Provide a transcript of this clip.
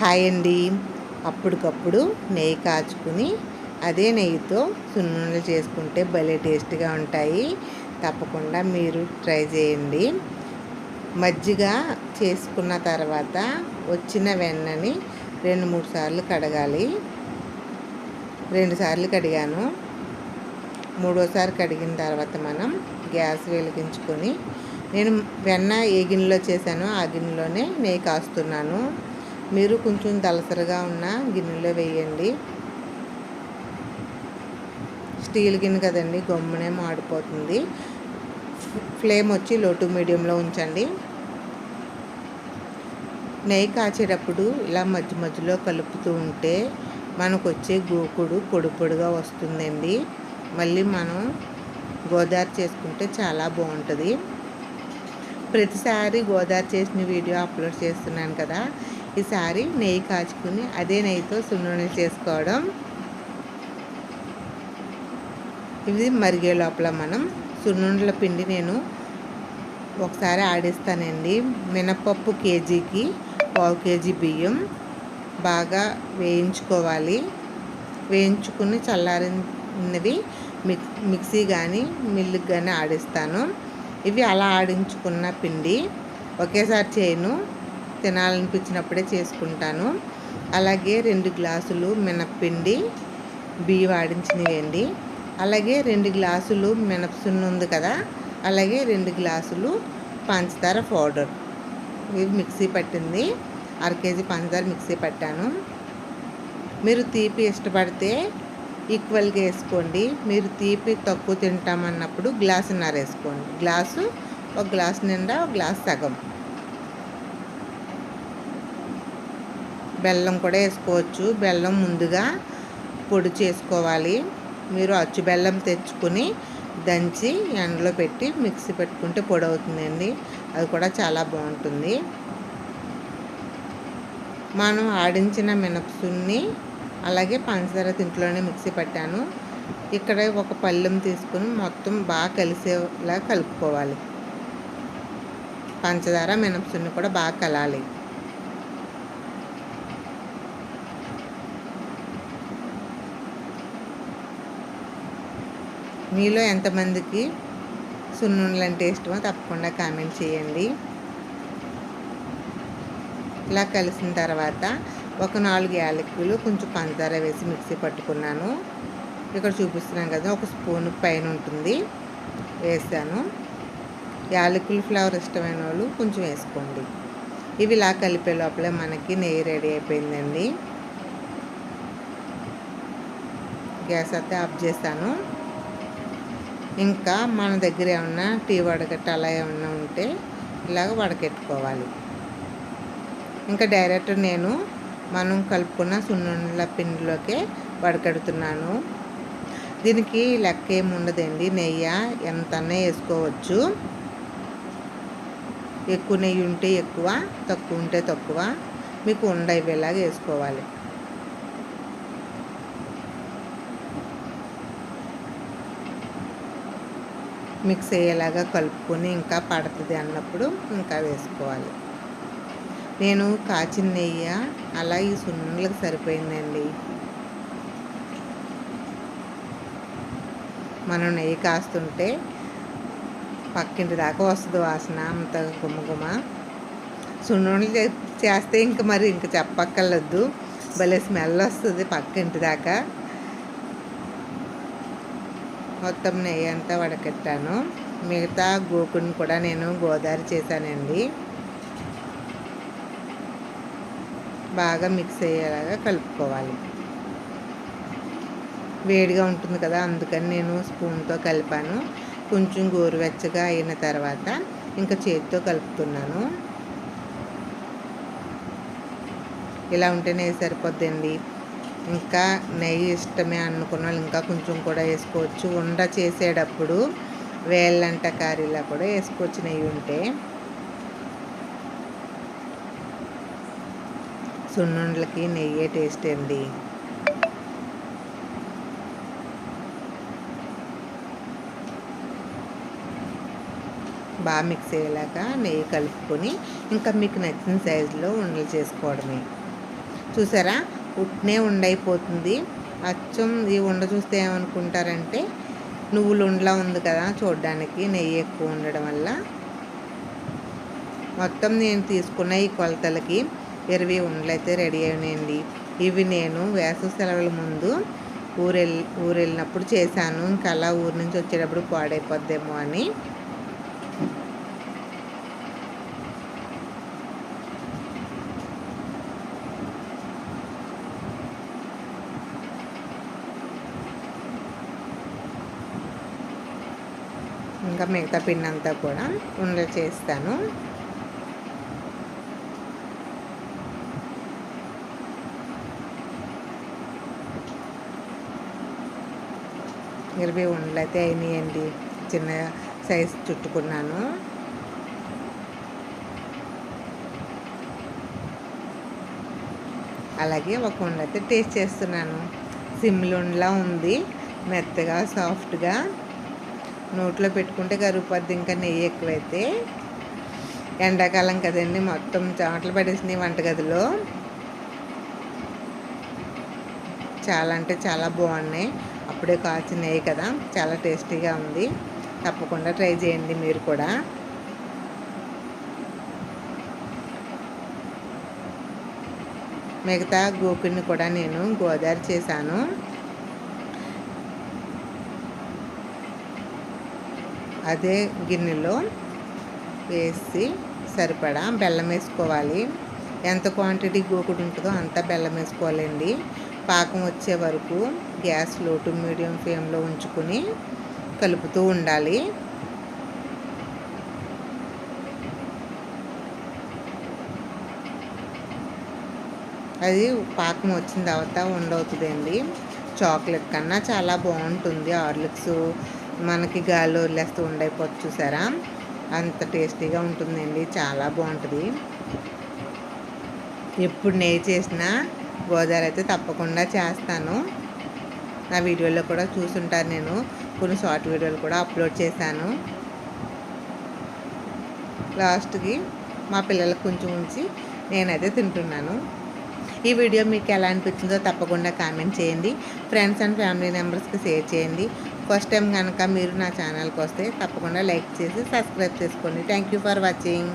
Hi అండి. అప్పటికప్పుడు నెయ్యి కాచుకుని అదే నెయ్యితో సున్నుండలు చేసుకుంటే భలే టేస్ట్గా ఉంటాయి. తప్పకుండా మీరు ట్రై చేయండి. మజ్జిగ చేసుకున్న తర్వాత వచ్చిన వెన్నని రెండు మూడు సార్లు కడగాలి. రెండు సార్లు కడిగాను. మూడోసారి కడిగిన తర్వాత మనం గ్యాస్ వెలిగించుకొని నేను వెన్న ఏ గిన్నెలో చేశానో ఆ గిన్నెలోనే నెయ్యి కాస్తున్నాను. మీరు కొంచెం దళసరిగా ఉన్న గిన్నెలో వేయండి. స్టీల్ గిన్నె కదండి గమ్మునే మాడిపోతుంది. ఫ్లేమ్ వచ్చి లో టు మీడియంలో ఉంచండి. నెయ్యి కాచేటప్పుడు ఇలా మధ్య మధ్యలో కలుపుతూ ఉంటే మనకు వచ్చే గోకుడు పొడి పొడిగా వస్తుందండి. మళ్ళీ మనం గోదావరి చేసుకుంటే చాలా బాగుంటుంది. ప్రతిసారి గోదావరి చేసిన వీడియో అప్లోడ్ చేస్తున్నాను కదా ఈసారి నెయ్యి కాచుకుని అదే నెయ్యితో సున్నుండలు చేసుకోవడం. ఇది మరిగే లోపల మనం సున్నుండల పిండి నేను ఒకసారి ఆడిస్తానండి. మినపప్పు కేజీకి పావు కేజీ బియ్యం బాగా వేయించుకోవాలి. వేయించుకుని చల్లారినవి మిక్ మిక్సీ కానీ మిల్లుకి కానీ ఆడిస్తాను. ఇవి అలా ఆడించుకున్న పిండి ఒకేసారి చేయను. తినాలనిపించినప్పుడే చేసుకుంటాను. అలాగే రెండు గ్లాసులు మినప్పిండి బియ్యం ఆడించినవేయండి అలాగే రెండు గ్లాసులు మినపసున్ను ఉంది కదా అలాగే రెండు గ్లాసులు పంచదార పౌడర్. ఇవి మిక్సీ పట్టింది. అర కేజీ పంచదార మిక్సీ పట్టాను. మీరు తీపి ఇష్టపడితే ఈక్వల్గా వేసుకోండి. మీరు తీపి తక్కువ తింటామన్నప్పుడు గ్లాసున్నర వేసుకోండి. గ్లాసు ఒక గ్లాస్ నిండా ఒక గ్లాస్ సగం. బెల్లం కూడా వేసుకోవచ్చు. బెల్లం ముందుగా పొడి చేసుకోవాలి. మీరు అచ్చు బెల్లం తెచ్చుకుని దంచి ఎండలో పెట్టి మిక్సీ పెట్టుకుంటే పొడి అవుతుందండి. అది కూడా చాలా బాగుంటుంది. మనం ఆడించిన మినప్సున్ని అలాగే పంచదార తింట్లోనే మిక్సీ పట్టాను. ఇక్కడ ఒక పళ్ళెం తీసుకుని మొత్తం బాగా కలిసేలా కలుపుకోవాలి. పంచదార మినప్సున్ని కూడా బాగా కలాలి. మీలో ఎంతమందికి సున్నుండలు అంటే ఇష్టమో తప్పకుండా కామెంట్ చేయండి. ఇలా కలిసిన తర్వాత ఒక నాలుగు యాలకులు కొంచెం పంచదార వేసి మిక్సీ పట్టుకున్నాను. ఇక్కడ చూపిస్తున్నాను కదా ఒక స్పూన్ పైన ఉంటుంది. వేసాను. యాలకులు ఫ్లేవర్ ఇష్టమైన వాళ్ళు కొంచెం వేసుకోండి. ఇవి ఇలా కలిపే లోపల మనకి నెయ్యి రెడీ అయిపోయిందండి. గ్యాస్ అయితే ఆఫ్ చేశాను. ఇంకా మన దగ్గర ఏమన్నా టీ వడగట్ట అలా ఏమన్నా ఉంటే ఇలాగ వడకెట్టుకోవాలి. ఇంకా డైరెక్ట్ నేను మనం కలుపుకున్న సున్నుండల పిండిలోకే వడకెడుతున్నాను. దీనికి లెక్క ఏమి ఉండదండి నెయ్యి? ఎంతనే వేసుకోవచ్చు. ఎక్కువ నెయ్యి ఉంటే ఎక్కువ తక్కువ ఉంటే తక్కువ. మీకు ఉండ ఇవేలాగా వేసుకోవాలి. మిక్స్ అయ్యేలాగా కలుపుకొని ఇంకా పడుతుంది అన్నప్పుడు ఇంకా వేసుకోవాలి. నేను కాచిన నెయ్యి అలా ఈ సున్నుండలకు సరిపోయిందండి. మనం నెయ్యి కాస్తుంటే పక్కింటి దాకా వస్తుంది వాసన అంత గుమ్మగుమ సున్నుండలు చేస్తే ఇంక మరి ఇంక చెప్పక్కర్లేదు. భలే స్మెల్ వస్తుంది పక్కింటి దాకా. మొత్తం నెయ్యి అంతా వడకెట్టాను. మిగతా గోకుని కూడా నేను గోదావరి చేశానండి. బాగా మిక్స్ అయ్యేలాగా కలుపుకోవాలి. వేడిగా ఉంటుంది కదా అందుకని నేను స్పూన్తో కలిపాను. కొంచెం గోరువెచ్చగా అయిన తర్వాత ఇంకా చేతితో కలుపుతున్నాను. ఇలా ఉంటేనే సరిపోద్దండి. ఇంకా నెయ్యి ఇష్టమే అనుకున్న వాళ్ళు ఇంకా కొంచెం కూడా వేసుకోవచ్చు. ఉండ చేసేటప్పుడు వేళ్ళంట కారీలా కూడా వేసుకోవచ్చు నెయ్యి ఉంటే. సున్నుండలకి నెయ్యే టేస్ట్ అండి. బాగా మిక్స్ అయ్యేలాగా నెయ్యి కలుపుకొని ఇంకా మీకు నచ్చిన సైజులో ఉండలు చేసుకోవడమే. చూసారా? ఉట్నే ఉండైపోతుంది. అచ్చం ఈ ఉండ చూస్తే ఏమనుకుంటారంటే నువ్వులు ఉండలా ఉంది కదా చూడడానికి నెయ్యి ఎక్కువ ఉండడం వల్ల. మొత్తం నేను తీసుకున్న ఈ కొలతలకి ఇరవై ఉండలు అయితే రెడీ అయినాయండి. ఇవి నేను వేసవి సెలవుల ముందు ఊరెళ్ళి ఊరెళ్ళినప్పుడు చేశాను. ఇంకా అలా ఊరి నుంచి వచ్చేటప్పుడు పాడైపోద్దేమో అని. ఇంకా మిగతా పిండి అంతా కూడా ఉండలు చేస్తాను. ఇరవై ఉండలు అయితే అయినాయండి. చిన్న సైజ్ చుట్టుకున్నాను. అలాగే ఒక ఉండలు అయితే టేస్ట్ చేస్తున్నాను. సిమ్లుండ్లా ఉంది. మెత్తగా సాఫ్ట్గా. నోట్లో పెట్టుకుంటే కరుగుపోద్ది ఇంకా నెయ్యి ఎక్కువైతే. ఎండాకాలం కదండి మొత్తం చాట్లు పడేసినాయి వంటగదిలో. చాలా అంటే చాలా బాగున్నాయి. అప్పుడే కాచినాయి నెయ్యి కదా చాలా టేస్టీగా ఉంది. తప్పకుండా ట్రై చేయండి మీరు కూడా. మిగతా గోకుడిని కూడా నేను గోదావరి చేశాను. అదే గిన్నెలో వేసి సరిపడా బెల్లం వేసుకోవాలి. ఎంత క్వాంటిటీ గోకుడు ఉంటుందో అంత బెల్లం వేసుకోవాలండి. పాకం వచ్చే వరకు గ్యాస్లో టు మీడియం ఫ్లేమ్లో ఉంచుకొని కలుపుతూ ఉండాలి. అది పాకం వచ్చిన తర్వాత ఉండవుతుందండి. చాక్లెట్ కన్నా చాలా బాగుంటుంది. హార్లిక్స్ మనకి గాలి వదిలేస్తూ ఉండైపోతు చూసారా? అంత టేస్టీగా ఉంటుందండి చాలా బాగుంటుంది. ఎప్పుడు నెయ్యి చేసినా గోదావరి అయితే తప్పకుండా చేస్తాను. నా వీడియోలో కూడా చూసుంటాను నేను కొన్ని షార్ట్ వీడియోలు కూడా అప్లోడ్ చేశాను. లాస్ట్కి మా పిల్లలకు కొంచెం ఉంచి నేనైతే తింటున్నాను. ఈ వీడియో మీకు ఎలా అనిపించిందో తప్పకుండా కామెంట్ చేయండి. ఫ్రెండ్స్ అండ్ ఫ్యామిలీ మెంబర్స్కి షేర్ చేయండి. ఫస్ట్ టైం కనుక మీరు నా ఛానల్కి వస్తే తప్పకుండా లైక్ చేసి సబ్స్క్రైబ్ చేసుకోండి. Thank you for watching